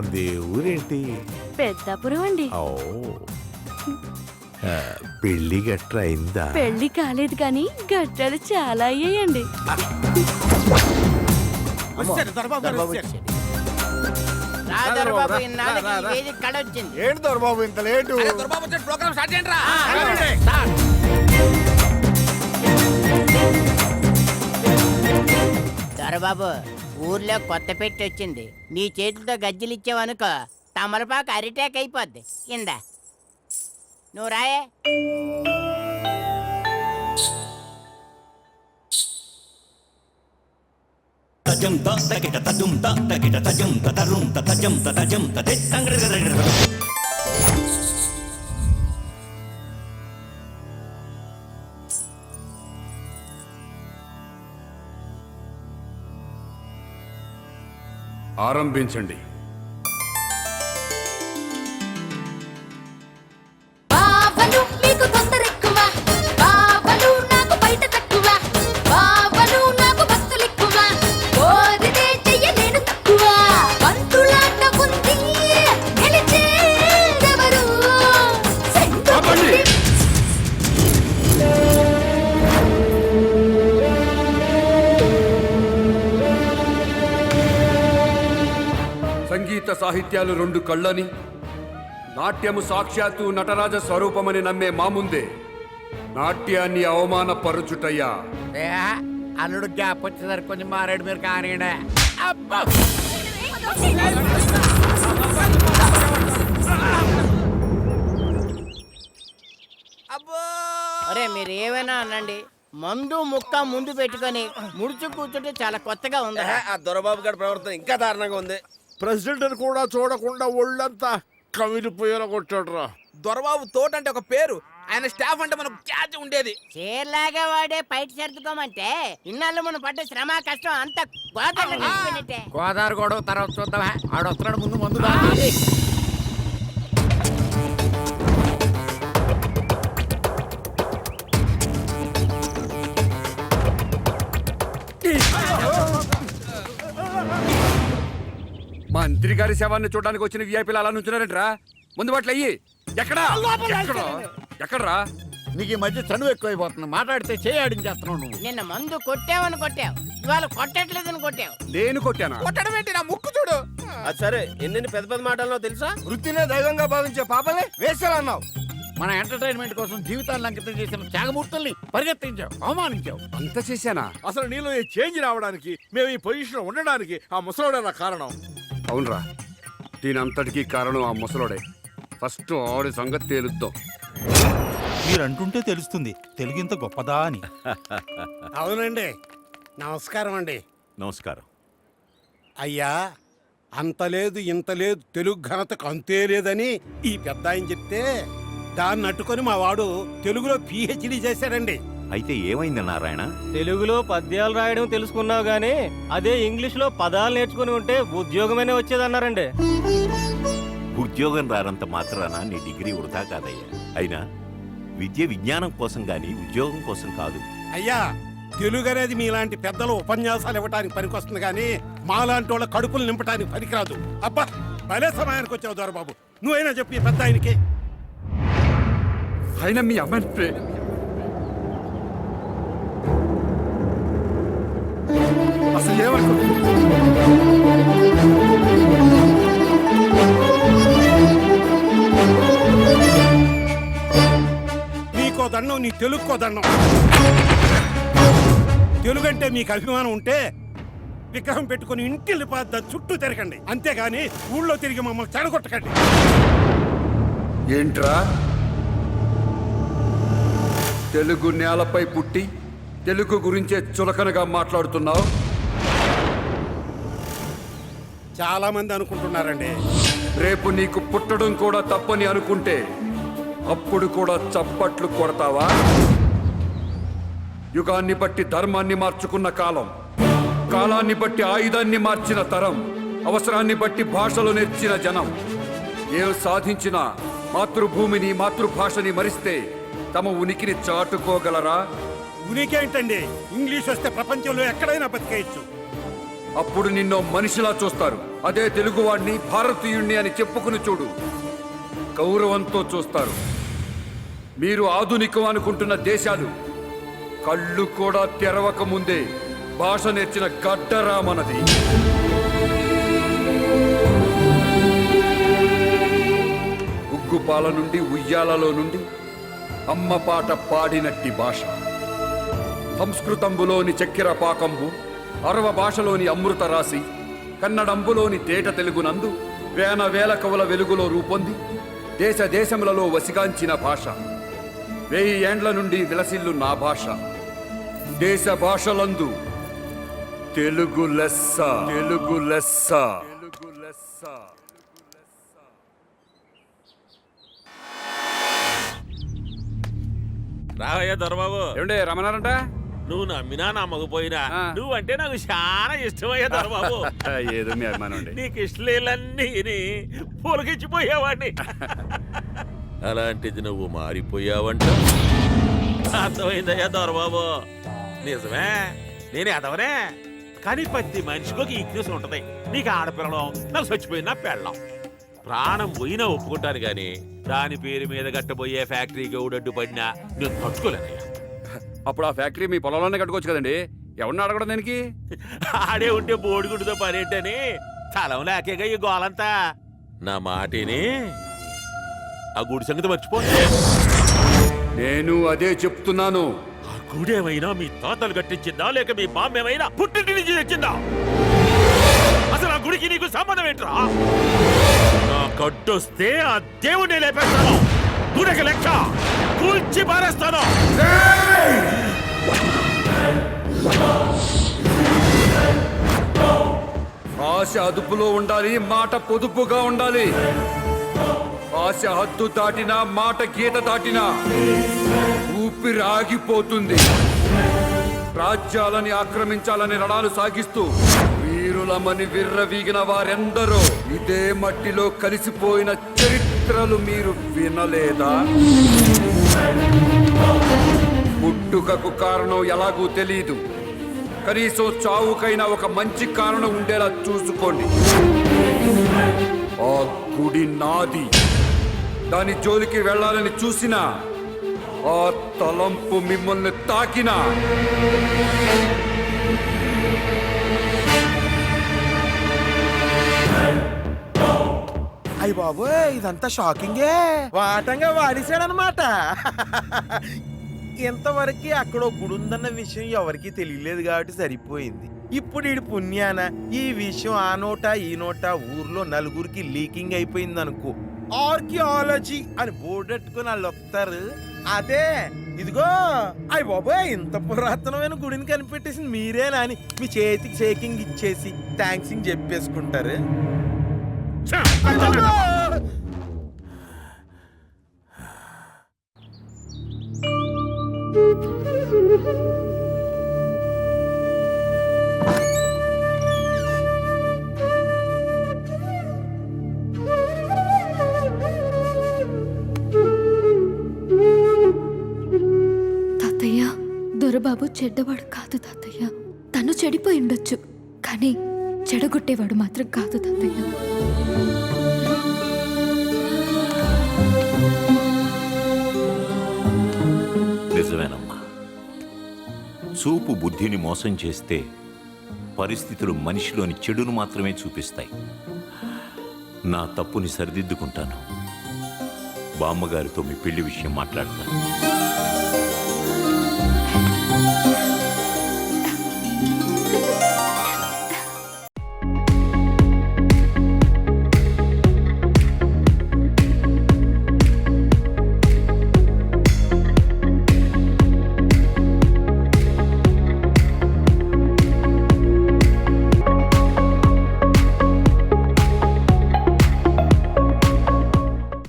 మనది ఊరేంటి? పెద్దాపురం అండి. ఓ. ఆ, పెళ్ళి గట్ర అయిందా? పెళ్ళి కాలేదు కానీ గట్టాలు చాలా అయ్యాయండి. రాదరబాబు ఇన్నాళ్ళకి ఈ వేదిక కళ వచ్చింది ఏంటి దొరబాబు ఇంత లేటు? దొరబాబు ఊర్లో కొత్త పెట్టి వచ్చింది నీ చేతితో గజ్జలిచ్చావనుకో తమలపాకు అరిటాక్ అయిపోద్ది ఇందా నువ్వు రాయే తజం తగిట తకిట తగిట తజం తరుం తజం తజం తజం ఆరంభించండి. బాబను సాహిత్యాలు రెండు కళ్ళని నాట్యము సాక్షాత్తు నటరాజ స్వరూపమని నమ్మే మా ముందే నాట్యాన్ని అవమానపరుచుటయ్యా. అల్లుడు గ్యాప్ వచ్చేసరికి కొంచెం మారాడు మీరు కానీ అరే మీరు ఏమైనా అనండి మందు ముక్క ముందు పెట్టుకొని ముడుచు కూర్చుంటే చాలా కొత్తగా ఉంది ఆ దొరబాబు గారి ప్రవర్తన ఇంకా దారుణంగా ఉంది. ప్రెసిడెంట్ కూడా చూడకుండా ఒళ్ళంతా కమిలిపోయేలా కొట్టాడు రా దొరబాబు తోట అంటే ఒక పేరు. ఆయన స్టాఫ్ అంటే మనకు క్యాచ్ ఉండేది. చీరలాగా వాడే బయట సర్దుకోమంటే ఇన్నాళ్ళు మనం పడ్డ శ్రమ కష్టం అంత గోదావరి. గోదావరి గొడవ తర్వాత చూద్దామా? ఆడొస్తున్నాడు ముందు మందు మంత్రి గారి శవాన్ని చూడడానికి వచ్చిన విఐపీలు అలా నుంచున్నారంట్రా. ముందు బాట్లు అయ్యి. ఎక్కడా? ఎక్కడా? ఎక్కడ్రా? నీకు ఈ మధ్య చనువు ఎక్కువైపోతుంది. మాట్లాడితే చేయాడించేస్తున్నావు నువ్వు. నిన్న మందు కొట్టావని కొట్టావు. ఇవాళ కొట్టట్లేదని కొట్టావు. నేను కొట్టానా? కొట్టడం ఏంటి? నా ముక్కు చూడు. అది సరే ఎన్ని పెద్ద పెద్ద మాటల్లో తెలుసా? వృత్తినే దైవంగా భావించే పాపలే వేసాలన్నావు మన ఎంటర్టైన్మెంట్ కోసం జీవితాన్ని అంకితం చేసిన త్యాగమూర్తుల్ని పరిగెత్తించావు అవమానించావు. అంత చేశానా? అసలు నీలో ఈ చేంజ్ రావడానికి మేము ఈ పొజిషన్ ఉండడానికి ఆ ముసలోడే కారణం? అవునరా. దీనంతటికీ కారణం ఆ ముసలోడే. ఫస్ట్ ఆడి సంగతి తేలుద్దాం. మీరంటుంటే తెలుస్తుంది. తెలుగు ఇంత గొప్పదా అని. అవునండి. నమస్కారం అండి. నమస్కారం. అయ్యా అంత లేదు ఇంత లేదు తెలుగు ఘనతకు అంతే లేదని ఈ పెద్ద ఆయన చెప్తే దాన్ని అట్టుకొని మా వాడు తెలుగులో పిహెచ్డి చేశాడండి. అయితే ఏమైంది నారాయణ? తెలుగులో పద్యాలు రాయడం తెలుసుకున్నావు గానీ అదే ఇంగ్లీష్లో పదాలు నేర్చుకుని ఉంటే ఉద్యోగమైనా వచ్చేదన్నారండి. ఉద్యోగం రానంత మాత్రాన నీ డిగ్రీ వృధా కాదయ్యా. అయినా విద్య విజ్ఞానం కోసం గాని ఉద్యోగం కోసం కాదు. అయ్యా తెలుగు అనేది మీలాంటి పెద్దలు ఉపన్యాసాలు ఇవ్వడానికి పనికొస్తుంది కానీ మాలాంటి వాళ్ళ కడుపులు నింపడానికి పనికిరాదు. అబ్బా భలే సమయానికి వచ్చావు దొరబాబు. నువ్వైనా చెప్పు పెద్ద ఆయనకి. అయినా మీ అమ్మాయిని అసలు ఏమనుకో నీకో దండం నీ తెలుగుకో దండం. తెలుగు అంటే మీకు అభిమానం ఉంటే విగ్రహం పెట్టుకుని ఇంటిల్లి పాద చుట్టూ తిరగండి. అంతేగాని ఊళ్ళో తిరిగి మమ్మల్ని చెడగొట్టకండి. ఏంట్రా? తెలుగు నేలపై పుట్టి తెలుగు గురించే చులకనగా మాట్లాడుతున్నావు? చాలా మంది అనుకుంటున్నారండి. రేపు నీకు పుట్టడం కూడా తప్పని అనుకుంటే అప్పుడు కూడా చప్పట్లు కొడతావా? యుగాన్ని బట్టి ధర్మాన్ని మార్చుకున్న కాలం కాలాన్ని బట్టి ఆయుధాన్ని మార్చిన తరం అవసరాన్ని బట్టి భాషలు నేర్చిన జనం. ఏం సాధించినా మాతృభూమిని మాతృభాషని మరిస్తే తమ ఉనికిని చాటుకోగలరా? ఉనికేంటండి? ఇంగ్లీష్ వస్తే ప్రపంచంలో ఎక్కడైనా బతికేయచ్చు. అప్పుడు నిన్నో మనిషిలా చూస్తారు. అదే తెలుగువాణ్ణి భారతీయుణ్ణి అని చెప్పుకుని చూడు. గౌరవంతో చూస్తారు. మీరు ఆధునికం అనుకుంటున్న దేశాలు. కళ్ళు కూడా తెరవక ముందే భాష నేర్చిన గడ్డరామనది. ఉగ్గుపాల నుండి ఉయ్యాలలో నుండి అమ్మ పాట పాడినట్టి భాష. సంస్కృతంబులోని చక్కెర పాకంబు అరవ భాషలోని అమృత రాశి కన్నడంబులోని తేట తెలుగునందు వేల వేల కవుల వెలుగులో రూపొంది దేశ దేశములలో వసిగాంచిన భాష. వెయ్యి ఏండ్ల నుండి విలసిల్లు నా భాష. దేశ భాషలందు తెలుగు లెస్స. తెలుగు లెస్స. తెలుగు లెస్స. రావయ్యా దొరబాబు. ఏమండే రమణారంట నువ్వు నమ్మినా నమ్మకపోయినా ఆ. నువ్వంటే నాకు చాలా ఇష్టమయ్యా దొరబాబు. ఏదో మీ అభిమానం అండి. నీకు ఇష్టలేలన్నీ పొలకిచ్చిపోయావాడిని అలాంటిది నువ్వు మారిపోయావంట. అర్థమైందయ్యా దొరబాబు. నిజమే నేను ఎదవనే కానీ ప్రతి మనిషికి ఒక ఈక్నెస్ ఉంటది. నీకు ఆడపిల్లం నాకు చచ్చిపోయినా పెళ్ళం. ప్రాణం పోయినా ఒప్పుకుంటాను గాని దాని పేరు మీద గట్టబోయే ఫ్యాక్టరీకి ఊడడ్డు పడినా నేను తట్టుకోలేనయ్యా. అప్పుడు ఆ ఫ్యాక్టరీ మీ పొలంలోనే కట్టుకోవచ్చు కదండి. ఎవరిని అడగడం దానికి? ఆడే ఉంటే బోడిగుడితో పనేంటని తలం లేకేగా ఈ గోలంతా. నా మాటిని? ఆ గుడి సంగతి మర్చిపో నేను అదే చెప్తున్నాను. ఆ గుడి ఏమైనా మీ తాతలు కట్టించిందా? లేక మీ బామ్మ ఏమైనా పుట్టింటి నుంచి తెచ్చిందా? అసలు ఆ గుడికి నీకు సంబంధం ఏంట్రా? నా కట్టొస్తే ఆ దేవుడిని లేపేస్తాను. గుడికి లెక్క కూల్చి పారేస్తాను. ఆశ అదుపులో ఉండాలి మాట పొదుపుగా ఉండాలి. ఆశ హద్దు దాటినా మాట గీత దాటినా ఊపిరి ఆగిపోతుంది రాజ్యాలని ఆక్రమించాలని రణాలు సాగిస్తూ వీరులమని విర్రవీగిన వారెందరో ఇదే మట్టిలో కలిసిపోయిన చరిత్రలు మీరు వినలేదా? పుట్టుకకు కారణం ఎలాగూ తెలియదు కనీసం చావుకైనా ఒక మంచి కారణం ఉండేలా చూసుకోండి. ఆ గుడి నాది. దాని జోలికి వెళ్ళాలని చూసినా ఆ తలంపు మిమ్మల్ని తాకినా. అయ్య బాబు ఇదంతా షాకింగే. వాటంగా వాడేశాడనమాట ఇంతవరకు అక్కడ గుడి ఉందన్న విషయం ఎవరికీ తెలియలేదు కాబట్టి సరిపోయింది. ఇప్పుడు ఈ పుణ్యాన ఈ విషయం ఆ నోట ఈ నోట ఊర్లో నలుగురికి లీకింగ్ అయిపోయింది అనుకో ఆర్కియాలజీ అని బోర్డెట్టుకుని వాళ్ళు వస్తారు. అదే ఇదిగో అయ్య బాబోయ్ ఇంత పురాతనమైన గుడిని కనిపెట్టేసింది మీరేనా అని మీ చేతికి షేకింగ్ ఇచ్చేసి థ్యాంక్స్ చెప్పేసుకుంటారు. తాతయ్య దొరబాబు చెడ్డవాడు కాదు తాతయ్య. తను చెడిపోయి ఉండొచ్చు కానీ చెడగొట్టేవాడు మాత్రం కాదు తాతయ్య. నిజమేనమ్మా చూపు బుద్ధిని మోసం చేస్తే పరిస్థితులు మనిషిలోని చెడును మాత్రమే చూపిస్తాయి. నా తప్పుని సరిదిద్దుకుంటాను. బామ్మగారితో మీ పెళ్ళి విషయం మాట్లాడతాను.